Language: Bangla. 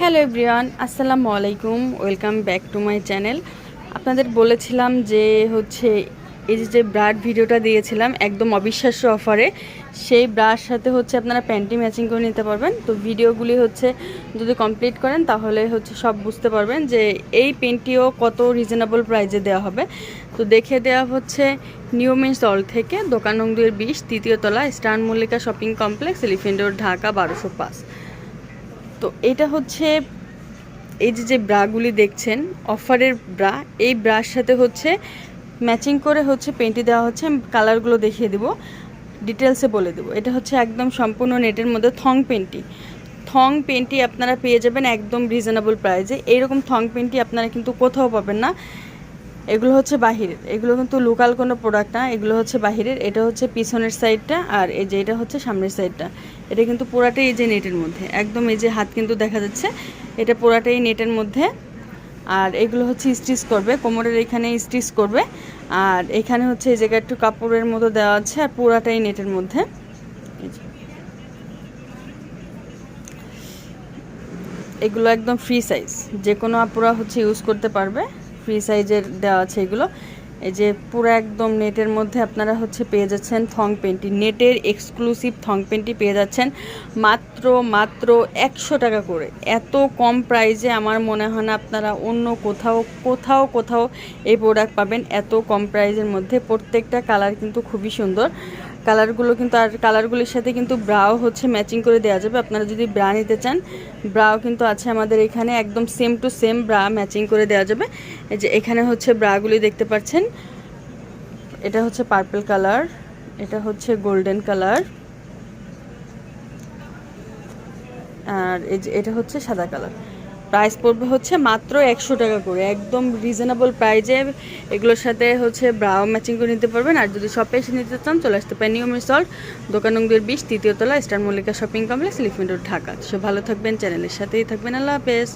হ্যালো এভরিওয়ান, আসসালামু আলাইকুম, welcome back to my channel. আপনাদের বলেছিলাম যে হচ্ছে এই যে ব্রাড ভিডিওটা দিয়েছিলাম, একদম অবিশ্বাস্য অফারে, সেই ব্রার সাথে হচ্ছে আপনারা প্যান্টি ম্যাচিং করে নিতে পারবেন। তো ভিডিওগুলি হচ্ছে যদি কমপ্লিট করেন, তাহলে হচ্ছে সব বুঝতে পারবেন যে এই পেন্টিও কত রিজনেবল প্রাইজে দেওয়া হবে। তো দেখে দেওয়া হচ্ছে নিউ হল থেকে দোকান দুয়ের বিশ, তৃতীয় তলা star Mallika shopping complex elephant road Dhaka, বারোশো পাঁচ। তো এটা হচ্ছে এই যে যে ব্রাগুলি দেখছেন, অফারের ব্রা, এই ব্রার সাথে হচ্ছে ম্যাচিং করে হচ্ছে পেন্টি দেওয়া হচ্ছে কালারগুলো দেখিয়ে দেবো ডিটেলসে বলে দেবো। এটা হচ্ছে একদম সম্পূর্ণ নেটের মধ্যে থং পেন্টি থং পেন্টি আপনারা পেয়ে যাবেন একদম রিজনেবল প্রাইসে এইরকম থং পেন্টি আপনারা কিন্তু কোথাও পাবেন না। এগুলো হচ্ছে বাহিরের। এগুলো কিন্তু লোকাল কোনো প্রোডাক্ট না, এগুলো হচ্ছে বাহিরের। এটা হচ্ছে পিছনের সাইডটা আর এই যে এটা হচ্ছে সামনের সাইডটা এটা কিন্তু পুরাটাই এই যে নেটের মধ্যে। একদম এই যে হাত কিন্তু দেখা যাচ্ছে, এটা পুরাটাই নেটের মধ্যে। আর এগুলো হচ্ছে স্টিচ করবে, কোমরের এখানে স্টিচ করবে। আর এখানে হচ্ছে এই জায়গায় একটু কাপড়ের মতো দেওয়া আছে আর পুরাটাই নেটের মধ্যে। এগুলো একদম ফ্রি সাইজ যে কোনো আপুরা হচ্ছে ইউজ করতে পারবে। ফ্রি সাইজের দেওয়া আছে এগুলো। এই যে পুরো একদম নেটের মধ্যে আপনারা হচ্ছে পেয়ে যাচ্ছেন থং পেন্টি। নেটের এক্সক্লুসিভ থং পেন্টি পেয়ে যাচ্ছেন মাত্র মাত্র একশো টাকা করে। এত কম প্রাইজে আমার মনে হয় না আপনারা অন্য কোথাও কোথাও কোথাও এই প্রোডাক্ট পাবেন। এত কম প্রাইজের মধ্যে প্রত্যেকটা কালার কিন্তু খুবই সুন্দর। কালারগুলো কিন্তু আর কালারগুলির সাথে কিন্তু ব্রাও হচ্ছে ম্যাচিং করে দেওয়া যাবে। আপনারা যদি ব্রা নিতে চান, ব্রাও কিন্তু আছে আমাদের এখানে, একদম same to same bra matching করে দেওয়া যাবে। এই যে এখানে হচ্ছে ব্রাগুলি দেখতে পাচ্ছেন। এটা হচ্ছে পার্পল কালার এটা হচ্ছে গোল্ডেন কালার আর এই যে এটা হচ্ছে সাদা কালার প্রাইস পড়বে হচ্ছে মাত্র একশো টাকা করে। একদম রিজনেবল প্রাইজে এগুলোর সাথে হচ্ছে ব্রাও ম্যাচিং করে নিতে পারবেন। আর যদি শপে এসে নিতে চান, চলে আসতে পারেন নিয়ম সল্ট দোকান দুয়ের বিশ তৃতীয় তলা, স্টার মল্লিকা শপিং কমপ্লেক্স লিফমেন্ট ঢাকা। সে ভালো থাকবেন চ্যানেলের সাথেই থাকবেন। আল্লাহ হাফেজ।